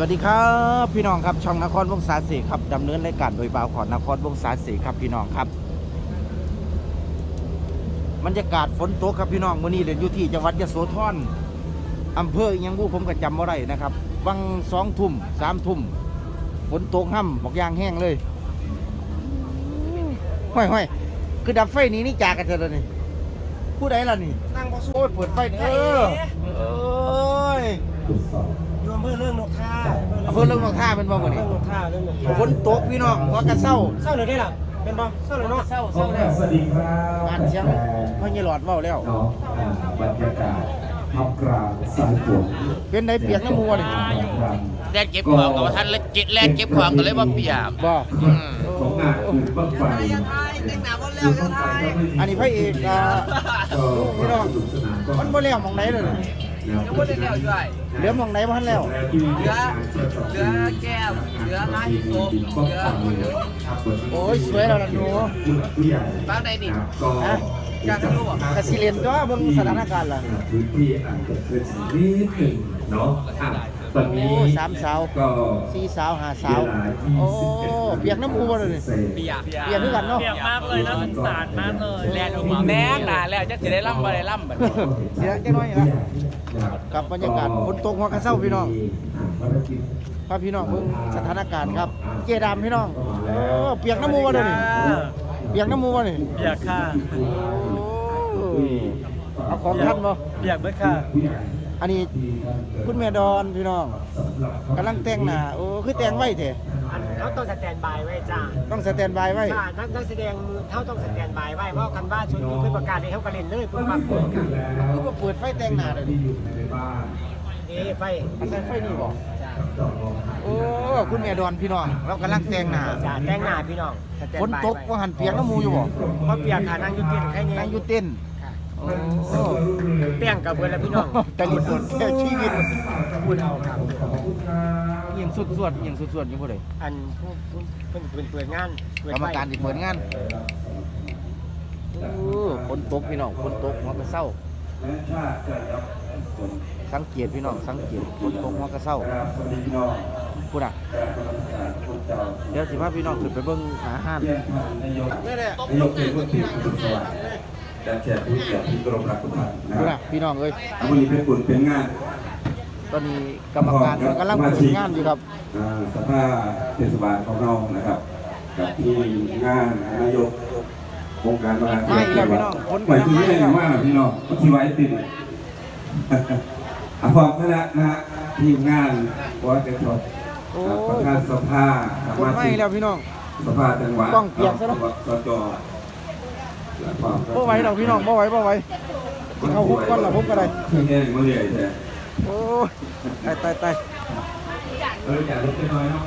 วัสดีครับพี่น้องครับช่องนครวงศาสีครับดำเนินรายการโดยบ่าวขอนนครวงศาสีครับพี่น้องครับบรรยากาศฝนตกครับพี่น้องมื้อนี้เรียนอยู่ที่จังหวัดยโสธรอำเภออิหยังบูผมก็จำบ่ได้นะครับวังสองทุ่มสามทุ่มฝนตกห่ำบอกยางแห้งเลยห้อยห้อยๆคือดับไฟหนี้นี่จากกันเถอะเลยวนี่ผู้ใดล่ะนี่นั่งบอสู้โอ้ยเปิดไฟนี่เออเอ้ยอยู่อำเภอเรื่องนกท่าอำเภอเรื่องนองท่าเป็นบ่หมดนี่เรื่องนกท่าเรื่องนกท่าฝนตกพี่น้องหัวกระเซ้าเศร้าเลยได้หรอเป็นบ่เศร้าเลยเนาะเศร้าสวัสดีครับอ่านเสียงพ่อใหญ่หลอดเว้าแล้วเนาะอ่าบรรยากาศท่ามกลางสายฝนเป็นไดเปียกน้ำมัวนี่แล่นเก็บของกับว่าท่านแล้วจิตแล่นเก็บของก็เลยว่าเปียกบ่ของงานคือบ้างไฟอันนี้พระเอกอ่าก็พี่น้องสนุกสนานก็มันบ่แล้วหมองไหนเลย นี่ยังไม่ได้แล้วด้วยเหลือหมองไหนบ่ทันแล้ว เหลือเหลือแก้วเหลือไม้โซมเหลือโอ้ยสวยแล้วล่ะหนูผู้ใหญ่บ้างใดนี่ครับก็ฮะกลางทะลุอะกะสิเรียนก็เบิ่งสถานการณ์ล่ะ พื้นที่อาจจะเกิดสิ่งนิดหนึ่งเนาะอะ ตอนนี้โอ้สามสาวก็สี่สาวห้าสาวโอ้เปียกน้ำมูบ่เลยนี่เปียกเปียกคือกันเนาะเปียกมากเลยน่าสงสารมากเลยแล่นออกมาแม่งน่ะแล้วจะสิได้ล่ำบ่ได้ล่ำบัดนี้เสียจังน้อยนะกับบรรยากาศฝนตกหัวกระเซ้าพี่น้องพาพี่น้องเบิ่งสถานการณ์ครับเจดามพี่น้องโอ้เปียกน้ำมูบ่เลยนี่เปียกน้ำมูบ่นี่เปียกค่ะโอ้ยเอาของท่านบ่เปียกเบิดค่ะ อันนี้คุณแม่ดอนพี่น้องกำลังแต่งหน้าโอ้คือแต่งไว้แท้อันเขาต้องสแตนบายไว้จ้าต้องสแตนบายไว้ค่ะนักนักแสดงมือเขาต้องสแตนบายไว้เพราะกันว่าชุดนี้เพื่อประกาศให้เขากระเล่นเลยเพื่อปั๊บเปิดค่ะคือว่าเปิดไฟแต่งหน้าเลยนี่เอ๊ะไฟอันใส่ไฟนี่บ่จ้าโอ้คุณแม่ดอนพี่น้องเรากำลังแต่งหน้าจ้าแต่งหน้าพี่น้องสแตนฝนบายตกไว้ว่าหันเปียกน้ำมูอยู่บ่เพราะเปียกค่ะนั่งอยุตินแค่นี้นั่งอยู่เต้น ค่ะโอ้เปี้ยงกับเบิดแล้วพี่น้องแต่หลุดหมดแค่ชีวิตพูดเอาครับเอียงสุดส่วนเอียงสุดส่วนอยู่บ่ได้อันผู้ผู้เพิ่นเปิดเปิดงานเปิดกรรไฟมการที่เปิดงานโอ้ฝนตกพี่น้องฝนตกหัวกระเซ้าสังเกตพี่น้องสังเกตฝนตกหัวกระเซ้าพูดอะเดี๋ยวสิพาพี่น้องขึ้นไปเบิ่งอาหารนี่แหละนายกเป็ นผู้ที่สุดสวัสดิ์และแขกผู้เกียรติที่กรมรักทุกท่านนะพูดครัอะบพี่น้องเอ้ยวันนี้เป็นบุญเป็นงาน ตอนนี้กรรมการกำลังเปิดงานอยู่ครับอ่าสภาเทศบาลของเรานะครับ กับที่งานนายกโครงการมหาไม่แล้วพี่น้องคนหมายถึงไม่เรื่องแล้วว่าพี่น้องก็ที่ไว้ติดอาความคณะนะฮะทีมงานวัดเดชดโอ้ประธานสภาสคนมาไม่ชิกแล้วพี่น้อง สภาจังหวัดต้องเปียกซะแล้ว สจและความ บ่ไหวดอกพี่น้องบ่ไหวบ่ไหวกินข้าวหุบก่อนละหุบก็ได้เครื่องแห้งมาเรื่อยแท้โอ้ยตายตายตายเอออย่าลดไปน้อยเนาะ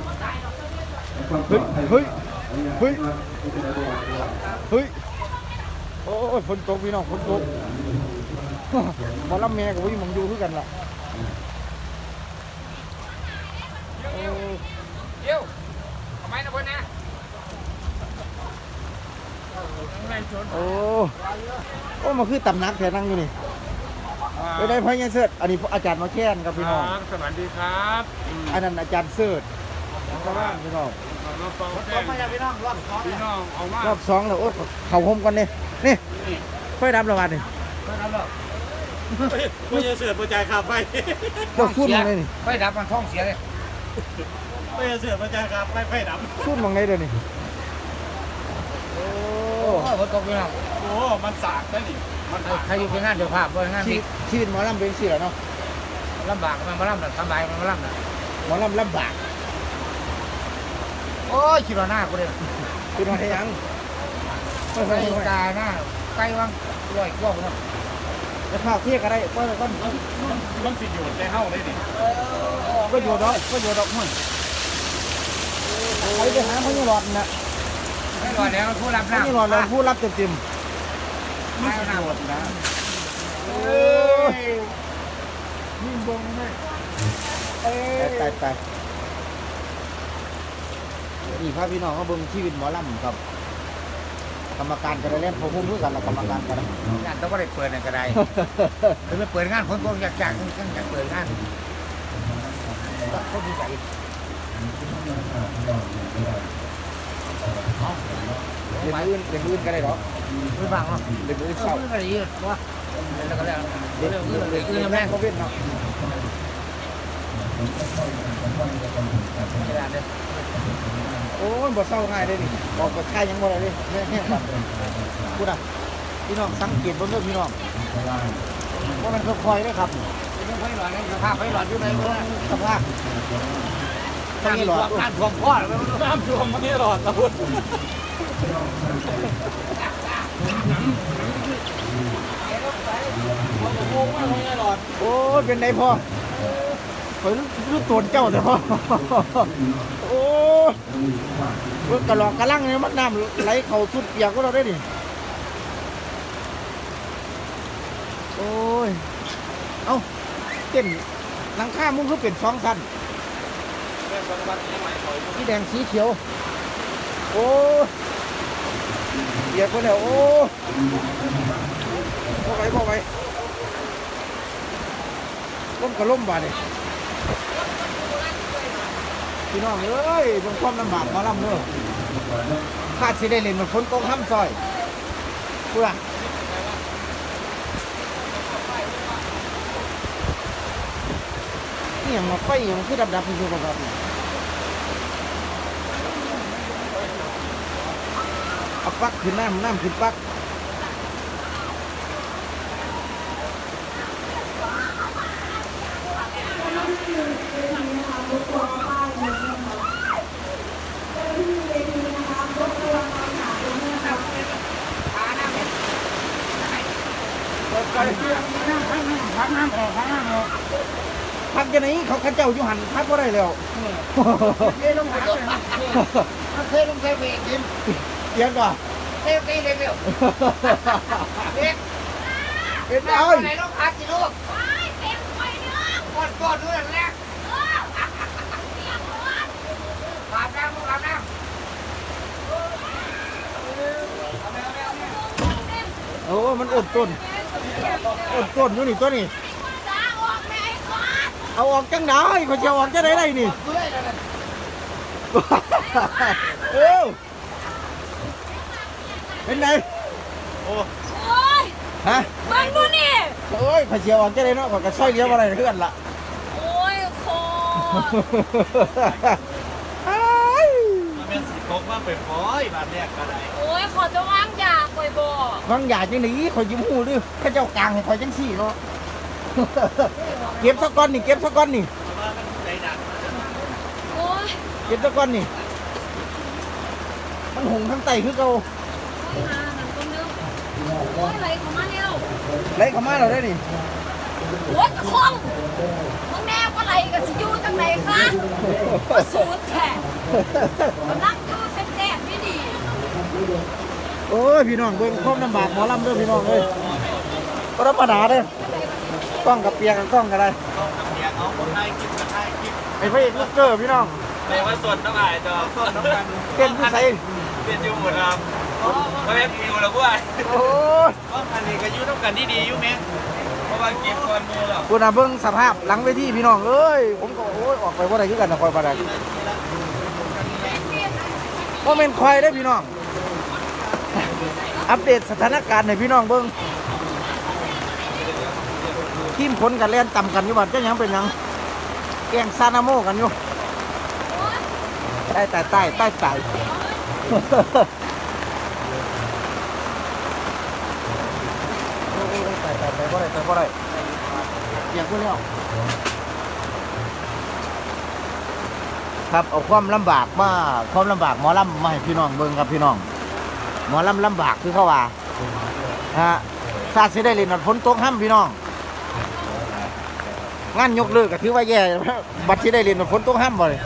เฮ้ยเฮ้ยเฮ้ยเฮ้ยโอ้ยฝนตกพี่น้องฝนตกหมอลำแม่กับพี่งมองอยู่คือกันล่ะเดี๋ยวทำไมนะเพิ่นนะ โอ้โอ้มันคือตำหนักแถวนั่งอยู่นี่ไปได้พระยังเสิร์ตอันนี้อาจารย์มาแค้นครับพี่น้องสวัสดีครับอันนั้นอาจารย์เสิร์ตชาวบ้านพี่น้องเราฟังแจ้งพี่น้องเอาว่ารอบสองแล้วโอ้ยเข่าหมกันนี่นี่ค่อยรับรางวัลนี่ไม่จะเสือประจายขับไปเจ้าสุ่นมองไงนี่ไฟดับมันท้องเสียเลยไม่จะเสือประจายขับไปไฟดับสุ่นมองไงเดี๋ยวนี้โอ้โอ้ ยฝนตกพี่น้องโอ้ มันสาดได้ดิมันใครอยู่เป็นงานเดี๋ยวภาพบ่งานชีนี้วิตชีวิตหมอลำเป็นสิเหรอเนาะลำบากมันมาล่ำน่ะสบายมันมาล่ำน่ะหมอลำลำบากโอ้ยคิดว่าหน้ากูเลยคือมาให้ยังไก่กาหน้าไก่วังลอยกว่าพุ่นน่ะจะข้าวเที่ยงอะไรก็ก็มันสิอยู่ใจเฮาได้ดิก็อยู่ดอกก็อยู่ดอกห้อยไปไปหาพญหลอดนะ ไม่รอแล้วผู้รับพน้ำญหลอดเราผู้รับเต็มไม่เอาน้ำๆเอ้ยนี่บงให้ตายตายนี่พาพี่น้องเขาเบิ่งชีวิตหมอลำครับ กรรมการก็ได้เล่นผมพุ่มด้วยกันละกรรมการก็ได้งานต้องไม่ได้เปิดนั่นก็ได้คือไม่เปิดงานคนก็อยากอยากอยากเปิดงานกก็ดีใจ เล่นอื่นเล่นอื่นก็ได้หรอไม่บังหรอกเล่นอื่นเศร้าเศร้าอะไรเยอะวะแล้วก็แล้วเล่นเรื่องอื่เรื่นองเล่เรื่อนงอื่นแม่แม่งก็เว้นเนาะกระดาษเลยโอ้ยบ่เศร้าง่ายเลยนี่บอกกับใครยังบ่ได้เลยแม่แห้งบัดพูดอะพี่น้องสังเกตบิ่งเด้อพี่น้องว่ามันค่อยๆเด้อครับไม่ค่อยหลอดนะภาพไม่หลอดอยู่ในเมื่อสภาพ ต้องมีหลอดการท่วมพ่อน้ำท่วมมันนี่หลอดตะพุดโอ้เป็นไงพ่อเฮ้ยรู้ตัวเจ้าแต่พ่อโอ้เพิ่งกระหลอกกระลังเนี่ยมันน้ำไหลเข้าสุดเปียกก็เราได้ดิโอ้ย เอ้าเต้นหลังคามุ้งคือเป็นสองสั้น สีแดงสีเขียว โอ้ยเปียกไปแล้วโอ้ยพอไปพอไปล่มกับล่มบาดเลยพี่น้องเอ้ยเบิ่งความลำบากหมาลำเด้อคาดสิได้เล่นมันฝนตกห้ำซอยเพื่อนี่ยังมาไฟยังคือดับดับอยู่กับครับ เอาปักขึ้นน้ำน้ำขึ้นปลักพักน้ำออกพักน้ำออกพักจะไหนเขาข้าเจ้าอยู่หันพักก็ได้แล้วเทลงไปเทลงเทเวกิน เตียงก่อนเทตีเร็วเด็กเป็นแม่ไอ้ไหนลูกพักกี่ลูกกดกดด้วยแรกอาบน้ำลูกอาบน้ำโอ้มันอดต้นอดต้นอยู่นี่ตัวนี้เอาออกจังได้เขาจะเอาออกจังได้ได้นี่เอ้า เป็นไงโอ้ยฮะมึงดูนี่โอ้ยเขาจะเอาออกจังได้เนาะเขาก็ซอยเลี้ยวอะไรเพื่อนละโอ้ยคอเอ้ยมันเป็นสีตกว่าเป็นฟอยบาดแรกก็ได้โอ้ยขอจะวางยาป่วยบ่บางอย่างจังนี้เขายิ้มหูดิเขาเจ้ากลางให้เขาจังสี่เนาะเก็บสักก้อนนี่เก็บสักก้อนนี่เพราะว่ามันใจดักโอ้ยเก็บสักก้อนนี่มันหงทั้งไตคือเขา โอ้ยไหลเข้ามาเร็วไล่เขามาเราได้นี่โอ้ยจะคองมึงแน่ว่าไหลกับสิอยูจังไหนคะมาสูดแท้มานั่งดูแซ่บๆไม่ดีโอ้ยพี่น้องเบิ่งความลำบากหมอลำเด้อพี่น้องเอ้ยก็ธรรมดาเด้อกล้องกับเปียกกับกล้องก็ได้เนียงเอาคนไทยกินคนไทยกินไอ้พระเอกลูกเกอร์พี่น้องไม่ว่าส่วนต้องอายจอส่วนน้ำกันเต้นผู้ใส่เป็นอยู่หมดครับ ก็แม่ปิวแล้วกูไอ้โอ้ยก็อันนี้ก็อยู่ต้องกันที่ดีอยู่แม่เพราะว่าเก็บก่อนมือหรอกคุณน่ะเบิ่งสภาพหลังเวทีพี่น้องเอ้ยผมก็โอ้ยออกไปบ่ได้คือกันนะคอยบ่ได้บ่แม่นคอยเด้พี่น้อง อัปเดตสถานการณ์ให้พี่น้องเบิ่งทีมผลกันเล่นต่ำกันอยู่บัดจังหยังเป็นหยังแกงซานาโมกันอยู่ใต้ใต้ใต้ใต้ใต้ โอ้ย ตายตายตายบ่ได้ตายบ่ยากพูดแล้วครับเอาความลำบากมาความลำบากหมอลำมาให้พี่น้องเบิ่งครับพี่น้องหมอลำลำบากคือเขาว่าฮะซาสิได้เล่นนฝนตกห้ำพี่น้องงานยกเลิกก็ถือว่าแย่บัดที่ได้เล่นนฝนตกห้ำบ่เลย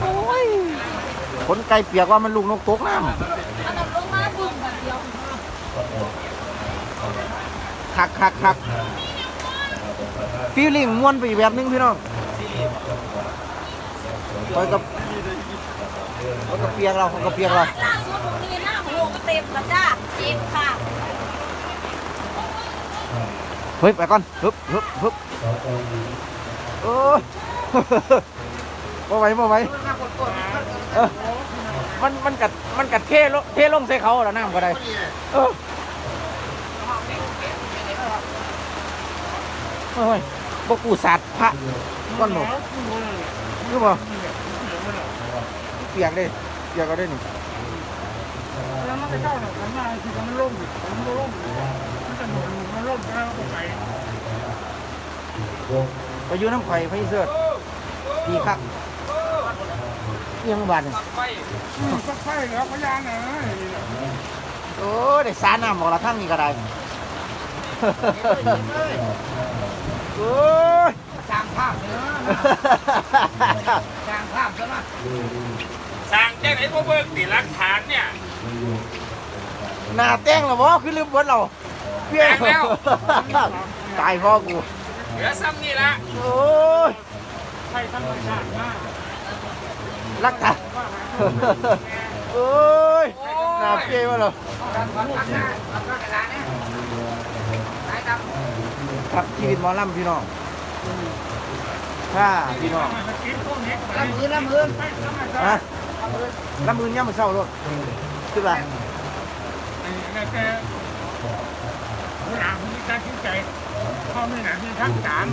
โอ้ยฝนไกลเปียกว่ามันลูกนกตกน้ำ อันนั้นลงมาบุ่มแบบเดียว คักคักคักฟีลลิ่งม่วนไปอีกแบบหนึงพี่น้องคอยกับคอยกับเปียกเราคอยกับเปียกเราล่าสุดผมมีหน้าโหกเต็มแล้วจ้าเจ็บค่ะเฮ้ยไปก่อนฮึบฮึบฮึบโอ้บ่ไหวบ่ไหวเออมันมันกัดมันกัดเทลงเทลงใส่เขาแล้วน้ำก็ได้เออ โอ้ยบกูสัตว์พระก้อนหนกคือบ่เปียกเลยเปียกก็ได้นี่แล้วมันก็เข้าหนักมันมาคือมันล่มมันล่มมันจะหนุนมันล่มแล้วก็ไปไปอยู่น้ำไข่อยไปเสื้อดีครับเอียงบาดนี่สักไฟแล้วพยานนะโอ้ได้สาน้ำบอกละทั้งนี้ก็ได้ โอ้ยสร้างภาพเนื้อสร้างภาพซะนะสั่งแจ้งไหนพวกเบิกติหลักฐานเนี่ย หน้าแต้งเหรอวะคือลืมเบิดเราเพี้ยแต้งแล้ว ตายพ่อกู เหลือซ้ำนี่ละโอ้ยไฟธรรมชาติมากรักตาโอ้ยหน้าเปี้ยวะเหรอ ครับชีวิตหมอลำพี่น้องถ้าพี่น้องลำมือลำมือฮะลำมือย่ำมือเศร้ารถคือไรแต่แต่หลังมีการคิดใจพ่อไม่หนาที่ทักการ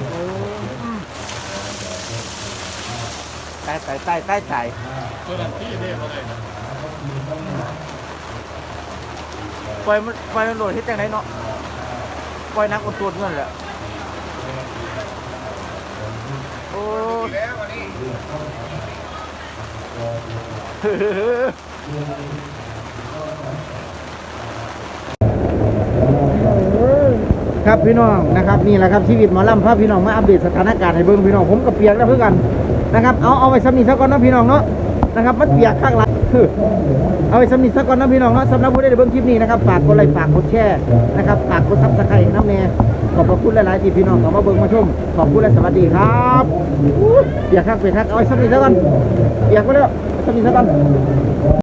ตายตายตายตายตายตัวนั้นที่เรียกอะไรปล่อยมันปล่อยมันโหลดที่จังไหนเนาะปล่อยนักอุดตัวเงินแหละ โอ้ยครับพี่น้องนะครับนี่แหละครับชีวิตหมอลำพาพี่น้องมาอัปเดตสถานการณ์ให้เบิ่งพี่น้องผมกับเปียกแล้วเพื่อกันนะครับเอาเอาไว้สำนีสักก่อนนะพี่น้องเนาะนะครับมันเปียกข้างหลังเอาไว้สำนีสักก่อนนะพี่น้องเนาะสำหรับผู้ใดได้เบิ่งคลิปนี้นะครับฝากกดไลค์ฝากกดแชร์นะครับฝากกดซับสไครต์น้ำแน่ ขอบพระคุณหลายๆที่พี่น้องเข้ามาเบิ่งมาชมขอบคุณและสวัสดีครับเบียกข้างเปียกข้างเอาไว้สำนีสักกันเบียกไปแล้วสำนีสักกัน